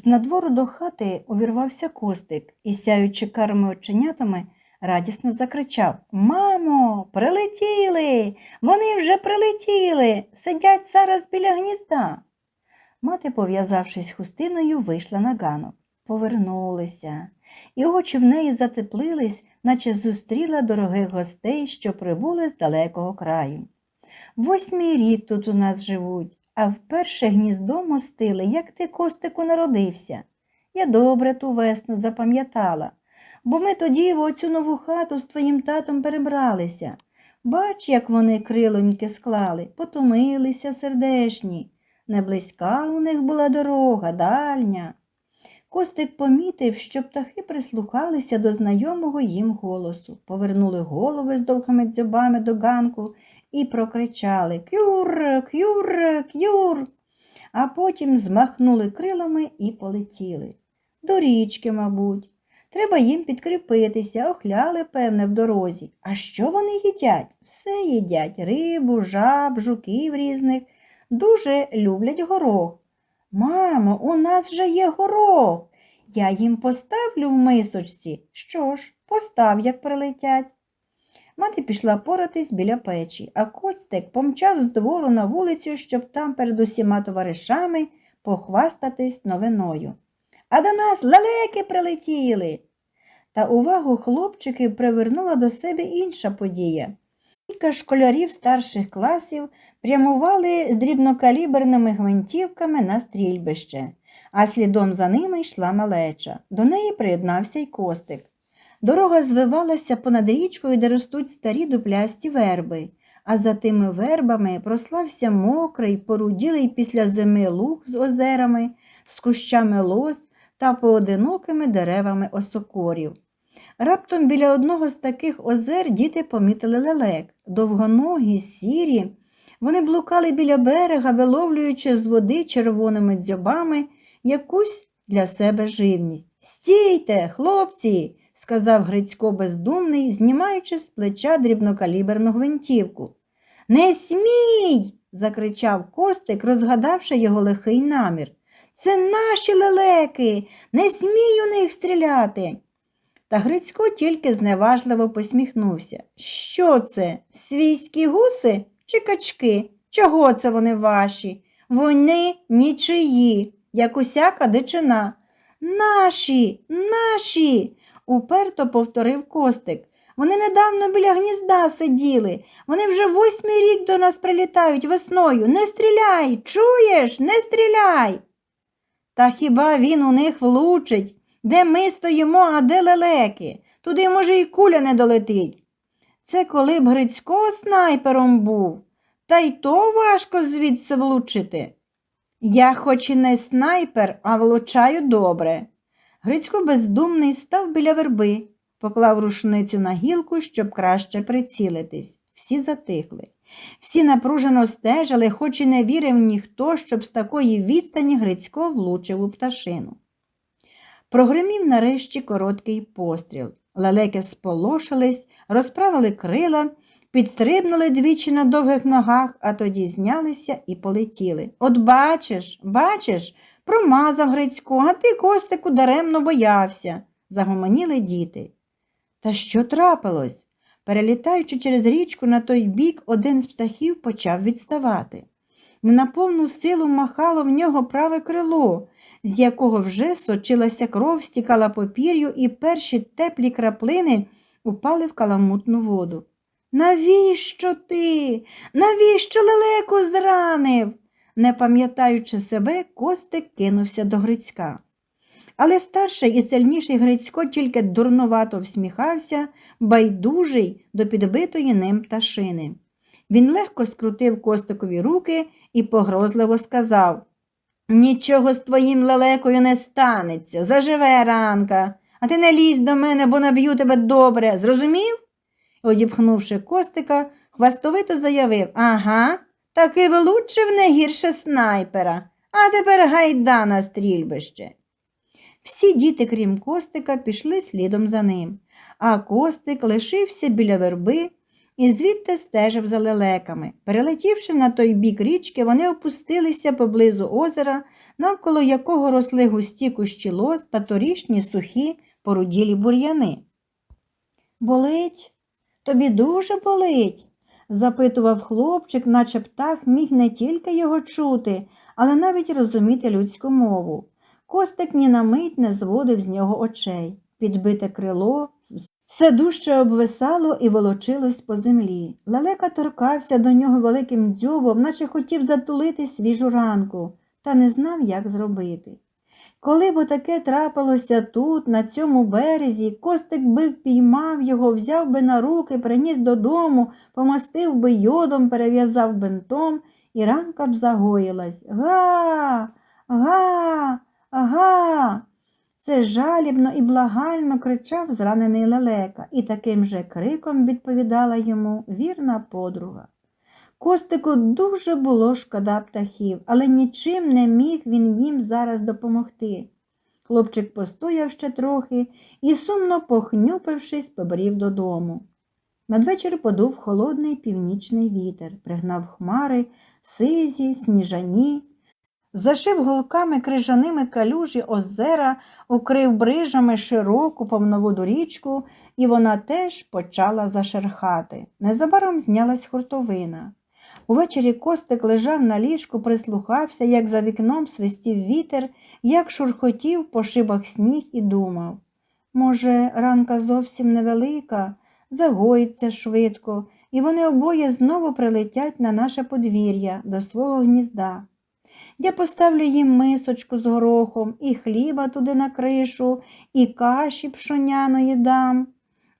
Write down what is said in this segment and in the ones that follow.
З надвору до хати увірвався костик і, сяючи карими оченятами, радісно закричав Мамо, прилетіли! Вони вже прилетіли, сидять зараз біля гнізда. Мати, пов'язавшись хустиною, вийшла на ганок. Повернулися, і очі в неї затеплились, наче зустріла дорогих гостей, що прибули з далекого краю. Восьмий рік тут у нас живуть, а вперше гніздо мостили, як ти, Костику, народився. Я добре ту весну запам'ятала, бо ми тоді в оцю нову хату з твоїм татом перебралися. Бач, як вони крилоньки склали, потомилися сердешні. Не близька у них була дорога, дальня. Костик помітив, що птахи прислухалися до знайомого їм голосу, повернули голови з довгими дзьобами до ганку і прокричали Кюр, кюр, кюр, а потім змахнули крилами і полетіли. До річки, мабуть. Треба їм підкріпитися, охляли, певне, в дорозі. А що вони їдять? Все їдять рибу, жаб, жуків різних. Дуже люблять горох. Мамо, у нас же є горох. Я їм поставлю в мисочці. Що ж, постав, як прилетять. Мати пішла поратись біля печі, а Костик помчав з двору на вулицю, щоб там перед усіма товаришами похвастатись новиною. А до нас лелеки прилетіли. Та увагу хлопчиків привернула до себе інша подія. Кілька школярів старших класів прямували з дрібнокаліберними гвинтівками на стрільбище, а слідом за ними йшла малеча. До неї приєднався й костик. Дорога звивалася понад річкою, де ростуть старі дуплясті верби, а за тими вербами прослався мокрий, поруділий після зими луг з озерами, з кущами лоз та поодинокими деревами осокорів. Раптом біля одного з таких озер діти помітили лелек, довгоногі, сірі. Вони блукали біля берега, виловлюючи з води червоними дзьобами якусь для себе живність. Стійте, хлопці, сказав Грицько бездумний, знімаючи з плеча дрібнокаліберну гвинтівку. Не смій. закричав Костик, розгадавши його лихий намір. Це наші лелеки, не смій у них стріляти. Та Грицько тільки зневажливо посміхнувся. Що це? Свійські гуси чи качки? Чого це вони ваші? Вони нічиї, як усяка дичина. Наші, наші, уперто повторив Костик. Вони недавно біля гнізда сиділи. Вони вже восьмий рік до нас прилітають весною. Не стріляй, чуєш, не стріляй. Та хіба він у них влучить? Де ми стоїмо, а де лелеки? Туди, може, і куля не долетить. Це коли б Грицько снайпером був, та й то важко звідси влучити. Я хоч і не снайпер, а влучаю добре. Грицько бездумний став біля верби, поклав рушницю на гілку, щоб краще прицілитись. Всі затихли. Всі напружено стежили, хоч і не вірив ніхто, щоб з такої відстані Грицько влучив у пташину. Прогримів нарешті короткий постріл. Лелеки сполошились, розправили крила, підстрибнули двічі на довгих ногах, а тоді знялися і полетіли. От бачиш, бачиш, промазав Грицько, а ти, Костику, даремно боявся, загомоніли діти. Та що трапилось? Перелітаючи через річку на той бік, один з птахів почав відставати. Не на повну силу махало в нього праве крило, з якого вже сочилася кров, стікала по пір'ю, і перші теплі краплини упали в каламутну воду. Навіщо ти? Навіщо лелеку зранив? Не пам'ятаючи себе, Костик кинувся до Грицька. Але старший і сильніший Грицько тільки дурнувато всміхався, байдужий до підбитої ним пташини. Він легко скрутив Костикові руки і погрозливо сказав Нічого з твоїм лелекою не станеться, заживе ранка, а ти не лізь до мене, бо наб'ю тебе добре, зрозумів? Одіпхнувши Костика, хвастовито заявив Ага, таки вилучив не гірше снайпера, а тепер гайда на стрільбище. Всі діти, крім Костика, пішли слідом за ним, а Костик лишився біля верби і звідти стежив за лелеками. Перелетівши на той бік річки, вони опустилися поблизу озера, навколо якого росли густі кущі лоз та торішні сухі поруділі бур'яни. Болить? Тобі дуже болить? запитував хлопчик, наче птах міг не тільки його чути, але навіть розуміти людську мову. Костик ні на мить не зводив з нього очей. Підбите крило все дужче обвисало і волочилось по землі. Лелека торкався до нього великим дзьобом, наче хотів затулити свіжу ранку, та не знав, як зробити. Коли б таке трапилося тут, на цьому березі, Костик би впіймав його, взяв би на руки, приніс додому, помастив би йодом, перев'язав бинтом, і ранка б загоїлась. Га, га, га. Це жалібно і благально кричав зранений лелека, і таким же криком відповідала йому вірна подруга. Костику дуже було шкода птахів, але нічим не міг він їм зараз допомогти. Хлопчик постояв ще трохи і, сумно похнюпившись, побрів додому. Надвечір подув холодний північний вітер, пригнав хмари, сизі, сніжані, зашив голками крижаними калюжі озера, укрив брижами широку повноводу річку, і вона теж почала зашерхати. Незабаром знялась хуртовина. Увечері Костик лежав на ліжку, прислухався, як за вікном свистів вітер, як шурхотів по шибах сніг і думав. Може, ранка зовсім невелика, загоїться швидко, і вони обоє знову прилетять на наше подвір'я до свого гнізда. Я поставлю їм мисочку з горохом, і хліба туди на кришу, і каші пшоняної дам.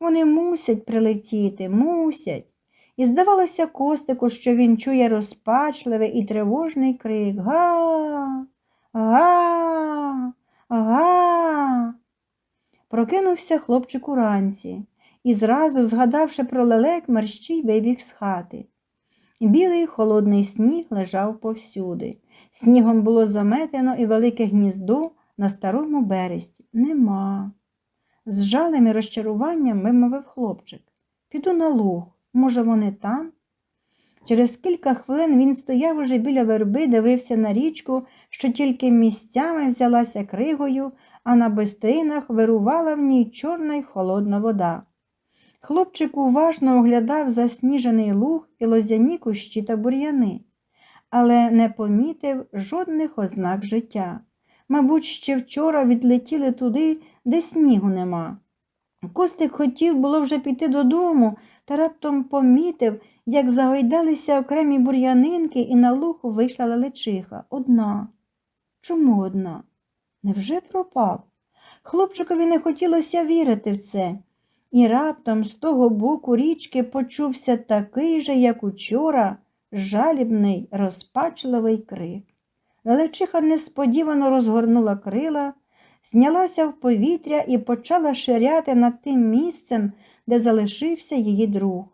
Вони мусять прилетіти, мусять. І здавалося Костику, що він чує розпачливий і тривожний крик Га, га, га. Прокинувся хлопчик уранці і зразу, згадавши про лелек, мерщій вибіг з хати. Білий холодний сніг лежав повсюди. Снігом було заметено і велике гніздо на старому березі. Нема. З жалем і розчаруванням вимовив хлопчик. Піду на луг. Може, вони там? Через кілька хвилин він стояв уже біля верби, дивився на річку, що тільки місцями взялася кригою, а на бистринах вирувала в ній чорна й холодна вода. Хлопчик уважно оглядав засніжений луг і лозяні кущі та бур'яни, але не помітив жодних ознак життя. Мабуть, ще вчора відлетіли туди, де снігу нема. Костик хотів було вже піти додому, та раптом помітив, як загойдалися окремі бур'янинки, і на луг вийшла лелечиха. Одна. Чому одна? Невже пропав? Хлопчикові не хотілося вірити в це. І раптом з того боку річки почувся такий же, як учора, жалібний, розпачливий крик. Лелечиха несподівано розгорнула крила, знялася в повітря і почала ширяти над тим місцем, де залишився її друг.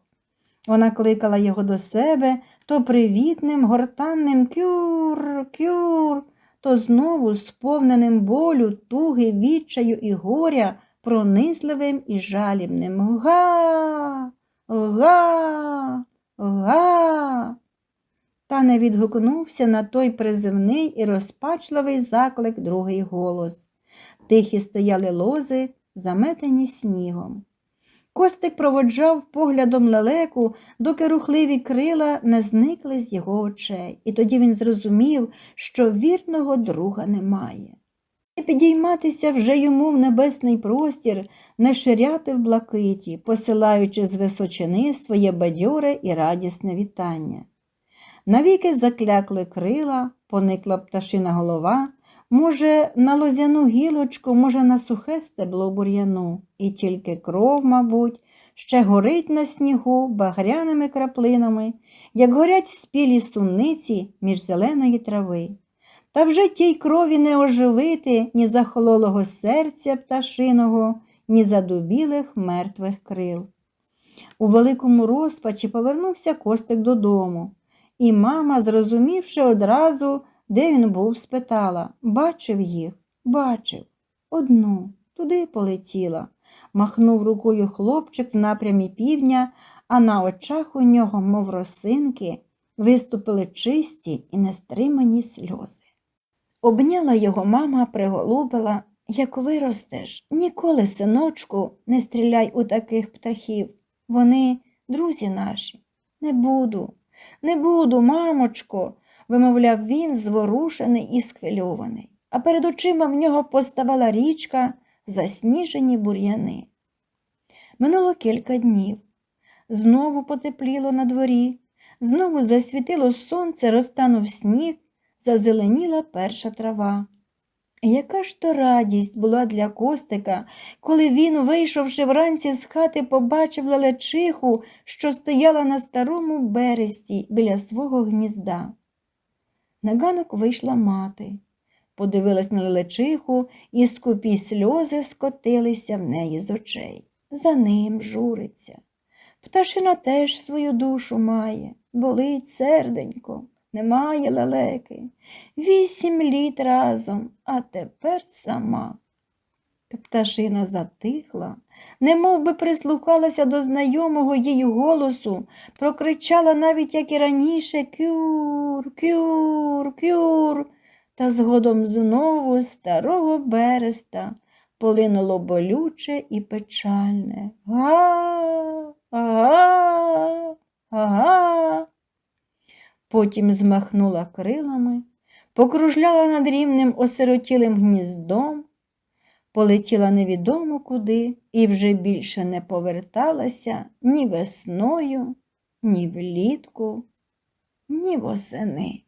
Вона кликала його до себе то привітним, гортанним кюр, кюр, то знову сповненим болю, туги, відчаю і горя, пронизливим і жалібним. Га, га, га. Та не відгукнувся на той призивний і розпачливий заклик другий голос. Тихі стояли лози, заметені снігом. Костик проводжав поглядом лелеку, доки рухливі крила не зникли з його очей, і тоді він зрозумів, що вірного друга немає. Не підійматися вже йому в небесний простір, не ширяти в блакиті, посилаючи з височини своє бадьоре і радісне вітання. Навіки заклякли крила, поникла пташина голова, може, на лозяну гілочку, може, на сухе стебло бур'яну, і тільки кров, мабуть, ще горить на снігу багряними краплинами, як горять спілі сунниці між зеленої трави. Та вже тій крові не оживити ні захололого серця пташиного, ні задубілих мертвих крил. У великому розпачі повернувся Костик додому, і мама, зрозумівши одразу, де він був, спитала бачив їх, бачив. Одну, туди полетіла. Махнув рукою хлопчик в напрямі півдня, а на очах у нього, мов росинки, виступили чисті і нестримані сльози. Обняла його мама, приголубила, як виростеш, ніколи, синочку, не стріляй у таких птахів. Вони друзі наші. Не буду, не буду, мамочко, вимовляв він, зворушений і схвильований. А перед очима в нього поставала річка, засніжені бур'яни. Минуло кілька днів. Знову потепліло на дворі, знову засвітило сонце, розтанув сніг, зазеленіла перша трава. Яка ж то радість була для Костика, коли він, вийшовши вранці з хати, побачив лелечиху, що стояла на старому бересті біля свого гнізда. На ганок вийшла мати, подивилась на лелечиху, і скупі сльози скотилися в неї з очей. За ним журиться. Пташина теж свою душу має, болить серденько, немає лелеки. Вісім літ разом, а тепер сама. Та Пташина затихла, немов би прислухалася до знайомого їй голосу, прокричала навіть, як і раніше, кюр, кюр, кюр, та згодом знову старого береста полинуло болюче і печальне. Га, га, га. Потім змахнула крилами, покружляла над рівним осиротілим гніздом, полетіла невідомо куди і вже більше не поверталася ні весною, ні влітку, ні восени.